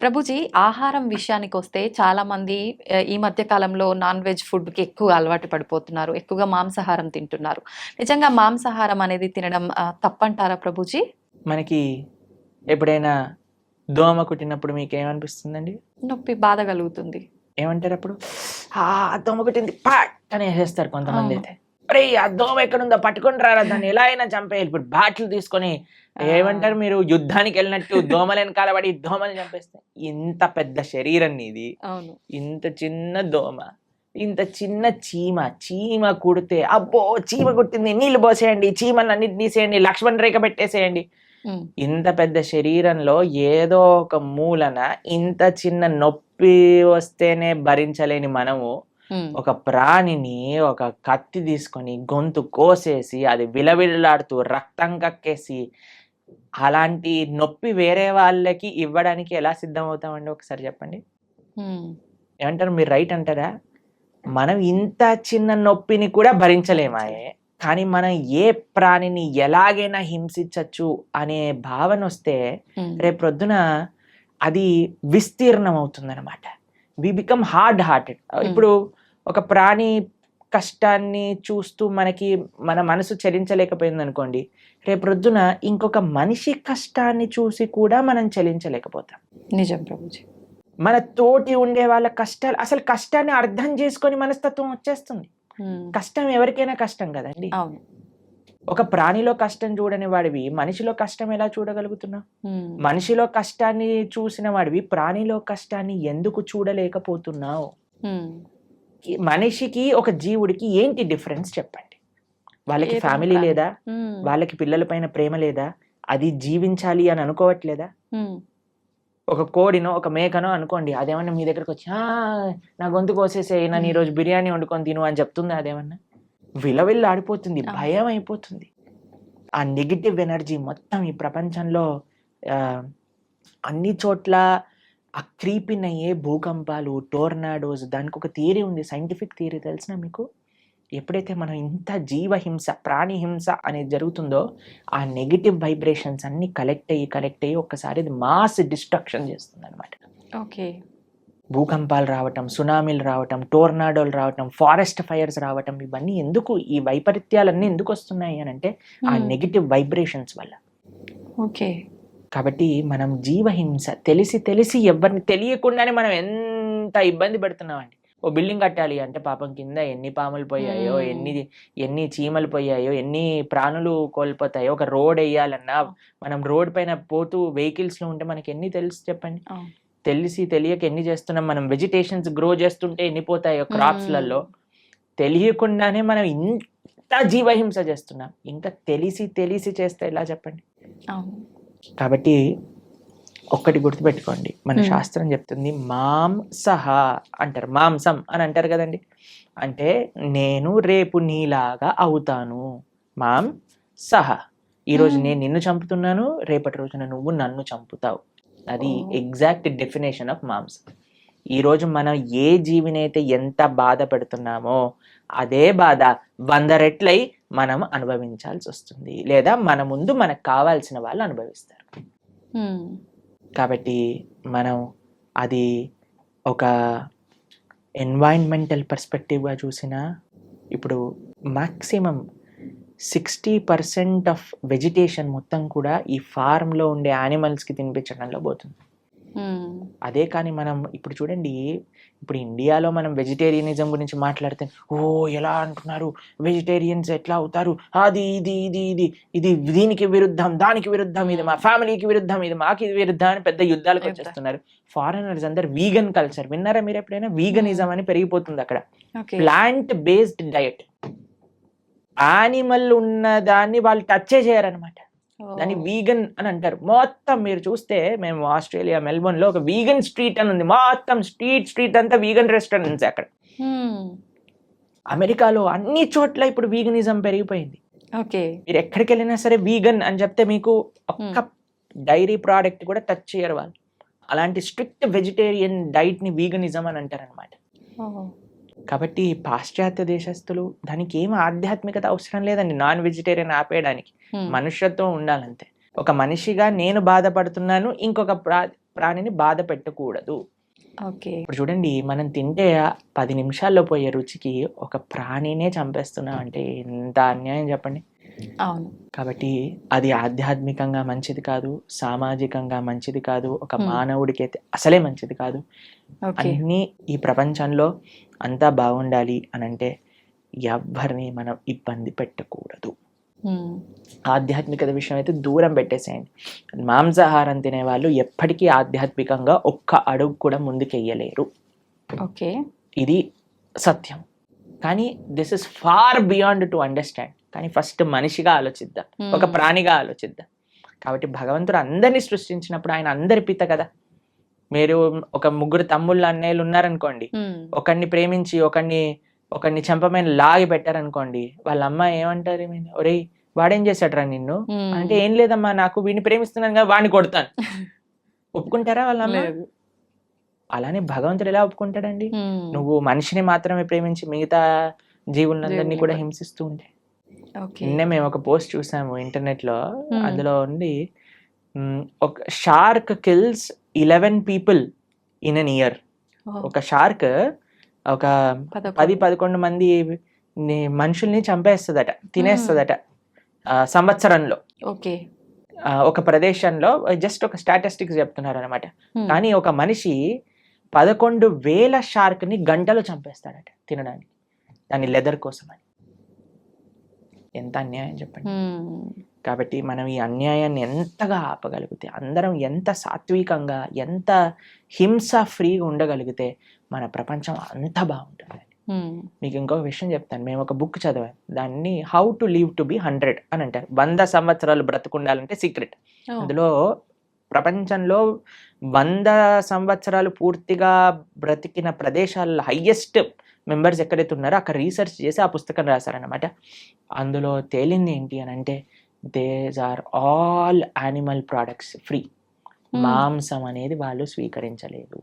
ప్రభుజీ ఆహారం విషయానికి వస్తే చాలా మంది ఈ మధ్య కాలంలో నాన్ వెజ్ ఫుడ్కి ఎక్కువ అలవాటు పడిపోతున్నారు ఎక్కువగా మాంసాహారం తింటున్నారు. నిజంగా మాంసాహారం అనేది తినడం తప్పంటారా ప్రభుజీ? మనకి ఎప్పుడైనా దోమ కుట్టినప్పుడు మీకు ఏమనిపిస్తుందండి నొప్పి బాధ కలుగుతుంది. ఏమంటారు అప్పుడు ఆ దోమ కుట్టింది పాట్! అని వేసేస్తారు కొంతమంది. అయితే. అరే ఆ దోమ ఎక్కడుందో పట్టుకొని రారా దాన్ని ఎలా అయినా చంపేయాలి. ఇప్పుడు బాటిల్ తీసుకొని ఏమంటారు మీరు? యుద్ధానికి వెళ్ళినట్టు దోమలు వెనకాల పడి దోమలు చంపేస్తే ఇంత పెద్ద శరీరం నీది. ఇంత చిన్న దోమ ఇంత చిన్న చీమ చీమ కుడితే అబ్బో చీమ కుట్టింది. నీళ్ళు పోసేయండి చీమలు అన్నిటి తీసేయండి లక్ష్మణ్ రేఖ పెట్టేసేయండి. ఇంత పెద్ద శరీరంలో ఏదో ఒక మూలన ఇంత చిన్న నొప్పి వస్తేనే భరించలేని మనము ఒక ప్రాణిని ఒక కత్తి తీసుకొని గొంతు కోసేసి అది విలవిల్లాడుతూ రక్తం కక్కేసి అలాంటి నొప్పి వేరే వాళ్ళకి ఇవ్వడానికి ఎలా సిద్ధమవుతామండి? ఒకసారి చెప్పండి. ఏమంటారు? మీరు రైట్ అంటారా? మనం ఇంత చిన్న నొప్పిని కూడా భరించలేమాయే. కానీ మనం ఏ ప్రాణిని ఎలాగైనా హింసించవచ్చు అనే భావన వస్తే ఉమ్, రేపు ప్రొద్దున అది విస్తీర్ణం అవుతుందన్నమాట వి బికమ్ హార్డ్ హార్టెడ్. ఇప్పుడు ఒక ప్రాణి కష్టాన్ని చూస్తూ మనకి మన మనసు చలించలేకపోయింది అనుకోండి రేపు ప్రొద్దున ఇంకొక మనిషి కష్టాన్ని చూసి కూడా మనం చలించలేకపోతాం. నిజం ప్రభుజీ. మన తోటి ఉండే వాళ్ళ కష్టాలు అసలు కష్టాన్ని అర్థం చేసుకొని మనస్తత్వం వచ్చేస్తుంది. కష్టం ఎవరికైనా కష్టం కదండి. ఒక ప్రాణిలో కష్టం చూడని వాడివి మనిషిలో కష్టం ఎలా చూడగలుగుతున్నావు? ఉమ్, మనిషిలో కష్టాన్ని చూసిన వాడివి ప్రాణిలో కష్టాన్ని ఎందుకు చూడలేకపోతున్నావు? మనిషికి ఒక జీవుడికి ఏంటి డిఫరెన్స్ చెప్పండి. వాళ్ళకి ఫ్యామిలీ. లేదా? వాళ్ళకి పిల్లల పైన ప్రేమ లేదా? అది జీవించాలి అని అనుకోవట్లేదా? ఒక కోడినో ఒక మేకనో అనుకోండి అదేమన్నా మీ దగ్గరకు వచ్చి "ఆ, నా గొంతు కోసేసే నన్ను ఈరోజు బిర్యానీ వండుకొని తిను అని చెప్తుంది అదేమన్నా? విలవిల్లు ఆడిపోతుంది. భయం అయిపోతుంది. ఆ నెగిటివ్ ఎనర్జీ మొత్తం ఈ ప్రపంచంలో అన్ని చోట్ల ఆ క్రీపిన్ అయ్యే భూకంపాలు టోర్నాడోస్ దానికి ఒక థియరీ ఉంది సైంటిఫిక్ థియరీ తెలిసిన మీకు? ఎప్పుడైతే మనం ఇంత జీవహింస ప్రాణి హింస అనేది జరుగుతుందో ఆ నెగిటివ్ వైబ్రేషన్స్ అన్ని కలెక్ట్ అయ్యి కలెక్ట్ అయ్యి ఒక్కసారి అది మాస్ డిస్ట్రక్షన్ చేస్తుంది అనమాట ఓకే. భూకంపాలు రావటం సునామీలు రావటం టోర్నాడోలు రావటం ఫారెస్ట్ ఫైర్స్ రావటం ఇవన్నీ ఎందుకు ఈ వైపరీత్యాలన్నీ ఎందుకు వస్తున్నాయి అని అంటే ఆ నెగిటివ్ వైబ్రేషన్స్ వల్ల. ఓకే. కాబట్టి మనం జీవహింస తెలిసి తెలిసి ఎవరిని తెలియకుండానే మనం ఎంత ఇబ్బంది పెడుతున్నామండి ఓ బిల్డింగ్ కట్టాలి అంటే పాపం కింద ఎన్ని పాములు పోయాయో. ఎన్ని ఎన్ని చీమలు పోయాయో ఎన్ని ప్రాణులు కోల్పోతాయో ఒక రోడ్ వేయాలన్నా మనం రోడ్ పైన పోతూ వెహికల్స్లో ఉంటే మనకి ఎన్ని తెలుసు చెప్పండి. తెలిసి తెలియక ఎన్ని చేస్తున్నాం? మనం వెజిటేషన్స్ గ్రో చేస్తుంటే ఎన్ని పోతాయో crops లలో తెలియకుండానే మనం ఇంత జీవహింస చేస్తున్నాం. ఇంకా తెలిసి తెలిసి చేస్తే ఎలా చెప్పండి? కాబట్టి ఒక్కటి గుర్తుపెట్టుకోండి. మన. శాస్త్రం చెప్తుంది మాంసహ అంటారు. మాంసం అని అంటారు కదండి. అంటే నేను రేపు నీలాగా అవుతాను. మాం సహ. ఈరోజు. నేను నిన్ను చంపుతున్నాను రేపటి రోజున నువ్వు నన్ను చంపుతావు. అది. ఎగ్జాక్ట్ డెఫినేషన్ ఆఫ్ మాంసం. ఈ రోజు మనం ఏ జీవినైతే ఎంత బాధ పెడుతున్నామో అదే బాధ వంద రెట్లై మనం అనుభవించాల్సి వస్తుంది లేదా మన ముందు మనకు కావాల్సిన వాళ్ళు అనుభవిస్తారు. కాబట్టి మనం అది ఒక ఎన్వైర్న్మెంటల్ పర్స్పెక్టివ్గా చూసినా ఇప్పుడు maximum sixty percent of vegetation మొత్తం కూడా ఈ ఫార్మ్లో ఉండే యానిమల్స్కి తినిపించడంలో పోతుంది. అదే కానీ మనం ఇప్పుడు చూడండి ఇప్పుడు ఇండియాలో మనం వెజిటేరియనిజం గురించి మాట్లాడితే ఓ ఎలా అంటున్నారు? వెజిటేరియన్స్ ఎట్లా అవుతారు? అది ఇది ఇది ఇది ఇది దీనికి విరుద్ధం దానికి విరుద్ధం ఇది మా ఫ్యామిలీకి విరుద్ధం ఇది మాకు ఇది విరుద్ధం అని పెద్ద యుద్ధాలకు యుద్ధం. వచ్చేస్తున్నారు. ఫారినర్స్ అందరు వీగన్ కల్చర్. విన్నారా మీరు ఎప్పుడైనా? వీగనిజం అని పెరిగిపోతుంది అక్కడ. ప్లాంట్ బేస్డ్ డయట్ యానిమల్ ఉన్న దాన్ని వాళ్ళు టచే చేయరనమాట దాన్ని వీగన్ అని అంటారు. మొత్తం మీరు చూస్తే మేము ఆస్ట్రేలియా మెల్బోర్న్లో ఒక వీగన్ స్ట్రీట్ అని ఉంది. మొత్తం స్ట్రీట్ స్ట్రీట్ అంతా వీగన్ రెస్టారెంట్స్ అక్కడ. అమెరికాలో అన్ని చోట్ల ఇప్పుడు వీగనిజం పెరిగిపోయింది. ఓకే. మీరు ఎక్కడికి వెళ్ళినా సరే వీగన్ అని చెప్తే మీకు ఒక్క డైరీ ప్రోడక్ట్ కూడా టచ్ చేయరు వాళ్ళు. అలాంటి స్ట్రిక్ట్ వెజిటేరియన్ డైట్ని వీగనిజం అని అంటారు అనమాట కాబట్టి పాశ్చాత్య దేశస్తులు దానికి ఏం ఆధ్యాత్మికత అవసరం లేదండి. నాన్ వెజిటేరియన్ ఆపేయడానికి. మనుష్యత్వం ఉండాలంతే. ఒక మనిషిగా నేను బాధపడుతున్నాను ఇంకొక ప్రా ప్రాణిని బాధ పెట్టకూడదు. ఓకే. ఇప్పుడు చూడండి మనం తింటే పది నిమిషాల్లో పోయే రుచికి ఒక ప్రాణినే చంపేస్తున్నాం అంటే ఎంత అన్యాయం చెప్పండి. అవును. కాబట్టి అది ఆధ్యాత్మికంగా మంచిది కాదు సామాజికంగా మంచిది కాదు ఒక. మానవుడికి అయితే అసలే మంచిది కాదు. అన్నీ ఈ ప్రపంచంలో అంతా బాగుండాలి అని అంటే ఎవ్వరిని మనం ఇబ్బంది పెట్టకూడదు. ఆధ్యాత్మికత విషయం అయితే దూరం పెట్టేసేయండి. మాంసాహారం తినే వాళ్ళు ఎప్పటికీ ఆధ్యాత్మికంగా ఒక్క అడుగు కూడా ముందుకెయ్యలేరు. ఓకే. ఇది సత్యం. కానీ this is far beyond to understand కానీ ఫస్ట్ మనిషిగా ఆలోచిద్దాం. ఒక ప్రాణిగా ఆలోచిద్దాం. కాబట్టి భగవంతుడు అందరినీ సృష్టించినప్పుడు ఆయన అందరి పిత కదా. మీరు ఒక ముగ్గురు తమ్ముళ్ళు అన్నయ్యలు ఉన్నారనుకోండి ఒకరిని ప్రేమించి ఒకరిని ఒకరిని చెంపమైన లాగి పెట్టారనుకోండి వాళ్ళ అమ్మ ఏమంటారు? ఒరేయ్ వాడేం చేశాడురా నిన్ను? అంటే ఏం లేదమ్మా నాకు వీడిని ప్రేమిస్తున్నాను కదా వాడిని కొడతాను. ఒప్పుకుంటారా వాళ్ళ అమ్మ? అలానే భగవంతుడు ఎలా ఒప్పుకుంటాడండి? నువ్వు మనిషిని మాత్రమే ప్రేమించి మిగతా జీవులందరినీ కూడా. హింసిస్తూ ఉంటే. నిన్న మేము ఒక పోస్ట్ చూసాము ఇంటర్నెట్లో. అందులో మ్, ఒక shark kills eleven people in an year. ఒక షార్క్ ఒక. పది పదకొండు మంది మనుషుల్ని చంపేస్తుందట తినేస్తుందట ఆ, సంవత్సరంలో. ఓకే. ఒక ప్రదేశంలో జస్ట్ ఒక స్టాటిస్టిక్స్ చెప్తున్నారు అనమాట కానీ ఒక మనిషి పదకొండు వేల షార్క్ని గంటలో చంపేస్తాడట తినడానికి. దాని లెదర్ కోసం అని ఎంత అన్యాయం చెప్పండి. కాబట్టి మనం ఈ అన్యాయాన్ని ఎంతగా ఆపగలిగితే అందరం ఎంత సాత్వికంగా ఎంత హింస ఫ్రీగా ఉండగలిగితే మన ప్రపంచం అంత బాగుంటుంది మీకు ఇంకొక విషయం చెప్తాను. మేము ఒక బుక్ చదివాం. దాన్ని how to live to be hundred అని అంటారు. వంద సంవత్సరాలు బ్రతుకుండాలంటే సీక్రెట్ అందులో ప్రపంచంలో వంద సంవత్సరాలు పూర్తిగా బ్రతికిన ప్రదేశాల్లో హయ్యెస్ట్ మెంబర్స్ ఎక్కడైతే ఉన్నారో అక్కడ రీసెర్చ్ చేసి ఆ పుస్తకం రాశారనమాట అందులో తేలింది ఏంటి అని అంటే these are all animal products free మాంసం అనేది వాళ్ళు స్వీకరించలేదు.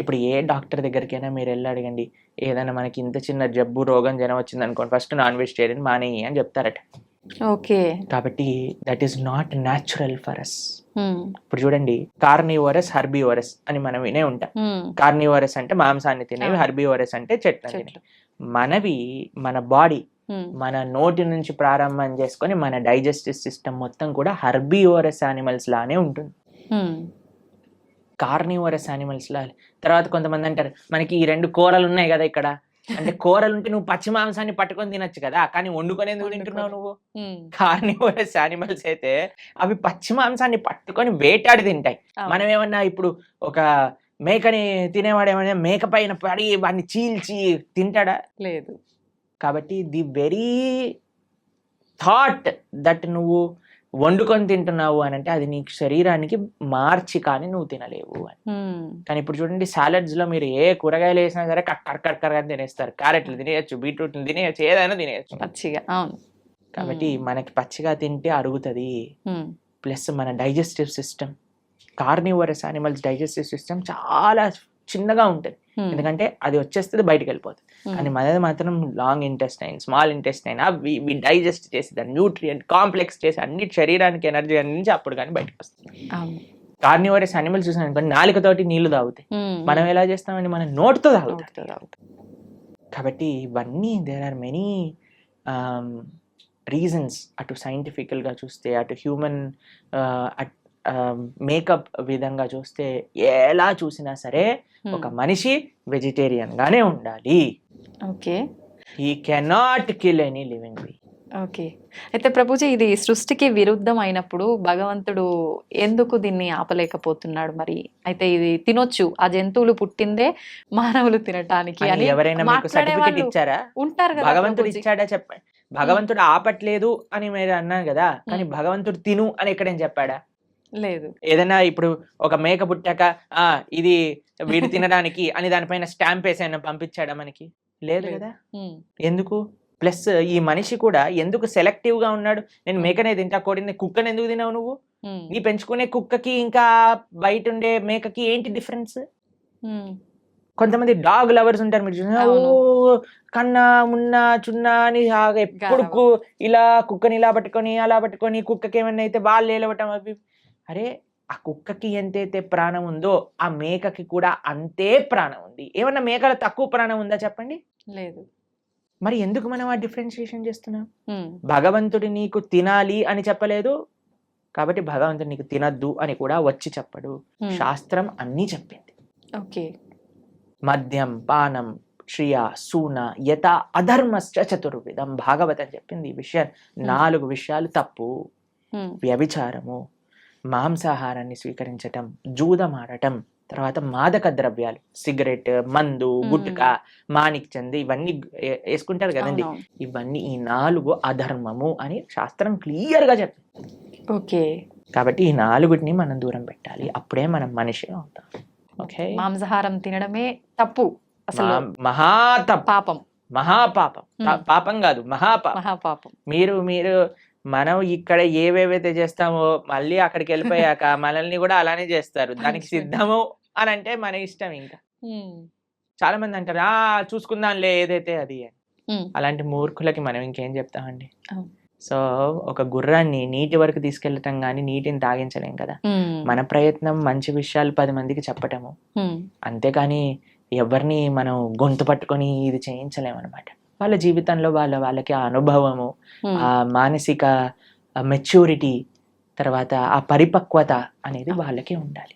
ఇప్పుడు ఏ డాక్టర్ దగ్గరికైనా మీరు వెళ్ళి అడగండి ఏదైనా మనకి ఇంత చిన్న జబ్బు రోగం జనం వచ్చింది అనుకోండి ఫస్ట్ నాన్ వెజిటేరియన్ మానేయి అని చెప్తారట. ఓకే. కాబట్టి that is not natural for us ఇప్పుడు చూడండి కార్నివరస్ హర్బివరస్ అని మనం వినే ఉంటాం. కార్నివరస్ అంటే మాంసాన్ని తినేవి. హర్బివరస్ అంటే చెట్లు. తినేవి మనవి మన బాడీ ఉమ్, మన నోటి నుంచి ప్రారంభం చేసుకొని మన డైజెస్టివ్ సిస్టమ్ మొత్తం కూడా హర్బివరస్ యానిమల్స్ లానే ఉంటుంది. కార్నివరస్ యానిమల్స్ లా తర్వాత కొంతమంది అంటారు మనకి ఈ రెండు కూరలు ఉన్నాయి కదా ఇక్కడ. అంటే కూరలు ఉంటే నువ్వు పచ్చి మాంసాన్ని పట్టుకొని తినొచ్చు కదా కానీ వండుకొని. ఎందుకు తింటున్నావు నువ్వు? కార్నివరస్ యానిమల్స్ అయితే అవి పచ్చి మాంసాన్ని పట్టుకొని వేటాడి తింటాయి. మనం ఏమన్నా ఇప్పుడు ఒక మేకని తినేవాడు ఏమైనా మేక పైన పడి వాడిని చీల్చి తింటాడా? లేదు. కాబట్టి ది వెరీ థాట్ దట్ నువ్వు వండుకొని తింటున్నావు అని అంటే అది నీ శరీరానికి మార్చి కానీ నువ్వు తినలేవు అని. కానీ ఇప్పుడు చూడండి salads లో మీరు ఏ కూరగాయలు వేసినా సరే కట్ కట్ అని తినేస్తారు. క్యారెట్లు తినేయచ్చు బీట్రూట్లు తినేయచ్చు ఏదైనా తినేయచ్చు. పచ్చిగా అవును. కాబట్టి. మనకి పచ్చిగా తింటే అరుగుతుంది. ప్లస్ మన digestive system carnivorous animals digestive system చాలా చిన్నగా ఉంటుంది. ఎందుకంటే అది వచ్చేస్తుంది బయటకు వెళ్ళిపోతుంది. కానీ మనది మాత్రం లాంగ్ ఇంటెస్టైన్ స్మాల్ ఇంటెస్టైన్ అవి ఇవి డైజెస్ట్ చేసి దాన్ని న్యూట్రియంట్ కాంప్లెక్స్ చేసి అన్ని శరీరానికి ఎనర్జీ అందించి అప్పుడు కానీ బయటకు వస్తుంది కార్నివరస్ యానిమల్స్ చూసాను అనుకోండి నాలుకతోటి నీళ్ళు తాగుతాయి. మనం ఎలా చేస్తామండి? మనం నోటితో తాగుతాం. అవుతుంది, అవుతుంది. కాబట్టి ఇవన్నీ దేర్ ఆర్ మెనీ రీజన్స్ అటు సైంటిఫికల్గా చూస్తే అటు హ్యూమన్ మేకప్ విధంగా చూస్తే ఎలా చూసినా సరే ఒక మనిషి వెజిటేరియన్ గానే ఉండాలి. Okay. He cannot kill any living be okay. అయితే ప్రభుజీ ఇది సృష్టికి విరుద్ధం అయినప్పుడు భగవంతుడు ఎందుకు దీన్ని ఆపలేకపోతున్నాడు మరి? అయితే ఇది తినొచ్చు. ఆ జంతువులు పుట్టిందే మానవులు తినటానికి అని ఎవరైనా మీకు సర్టిఫికెట్ ఇచ్చారా? ఉంటారు కదా భగవంతుడు. ఇచ్చాడా చెప్పండి భగవంతుడు ఆపట్లేదు అని మీరు అన్నారు కదా? కానీ. భగవంతుడు తిను అని ఎక్కడేం చెప్పాడా? లేదు. ఏదైనా ఇప్పుడు ఒక మేక పుట్టాక ఆ ఇది వీడు తినడానికి అని దానిపైన స్టాంప్ వేసి ఆయన పంపించాడా మనకి? లేదు. కదా? ఎందుకు? ప్లస్ ఈ మనిషి కూడా ఎందుకు సెలెక్టివ్గా ఉన్నాడు? నేను మేకనే తింటా కోడిని కుక్కని ఎందుకు తినావు నువ్వు? నీ పెంచుకునే కుక్కకి ఇంకా బయట ఉండే మేకకి ఏంటి డిఫరెన్స్? కొంతమంది డాగ్ లవర్స్ ఉంటారు మీరు చూసినా, ఓ అవును. కన్నా మున్నా చున్నా అని ఎప్పుడు ఇలా కుక్కని ఇలా పట్టుకొని అలా పట్టుకొని కుక్కకి ఏమన్నా అయితే వాళ్ళు ఏలవటం అవి అరే ఆ కుక్కకి ఎంతైతే ప్రాణం ఉందో ఆ మేకకి కూడా అంతే ప్రాణం ఉంది. ఏమన్నా మేకల తక్కువ ప్రాణం ఉందా చెప్పండి? లేదు. మరి ఎందుకు మనం ఆ డిఫరెన్షియేషన్ చేస్తున్నాం? భగవంతుడు నీకు తినాలి అని చెప్పలేదు. కాబట్టి భగవంతుడు నీకు తినద్దు అని కూడా వచ్చి చెప్పడు. శాస్త్రం అన్నీ చెప్పింది. ఓకే. మద్యం పానం శ్రియ సూన యత అధర్మశ్చ చతుర్విధం. భాగవతం చెప్పింది ఈ విషయం. నాలుగు విషయాలు తప్పు. వ్యభిచారము మాంసాహారాన్ని స్వీకరించటం జూదమాడటం తర్వాత మాదక ద్రవ్యాలు సిగరెట్ మందు. గుట్కా మాణిక్ చంద్ ఇవన్నీ వేసుకుంటారు కదండి. ఇవన్నీ ఈ నాలుగు అధర్మము అని శాస్త్రం క్లియర్గా చెప్పింది ఓకే. కాబట్టి ఈ నాలుగుటిని మనం దూరం పెట్టాలి. అప్పుడే మనం మనిషి అవుతాం. ఓకే? మాంసాహారం తినడమే తప్పు. అసలు మహాతప్. పాపం. మహాపాపం. పాపం కాదు మహాపాపం మహాపాపం. మీరు మీరు మనం ఇక్కడ ఏవేవైతే చేస్తామో మళ్ళీ అక్కడికి వెళ్ళిపోయాక మనల్ని కూడా అలానే చేస్తారు. దానికి. సిద్ధము అని అంటే మన ఇష్టం ఇంకా. చాలా మంది అంటారు ఆ చూసుకుందాంలే ఏదైతే అది అలాంటి మూర్ఖులకి మనం ఇంకేం చెప్తామండి. సో ఒక గుర్రాన్ని నీటి వరకు తీసుకెళ్ళటం కానీ నీటిని తాగించలేం కదా. మన ప్రయత్నం మంచి విషయాలు పది మందికి చెప్పటము. అంతేకాని ఎవరిని మనం గొంతు పట్టుకొని ఇది చేయించలేమన్నమాట వాళ్ళ జీవితంలో వాళ్ళ వాళ్ళకి ఆ అనుభవము. ఆ మానసిక మెచ్యూరిటీ తర్వాత ఆ పరిపక్వత అనేది వాళ్ళకి ఉండాలి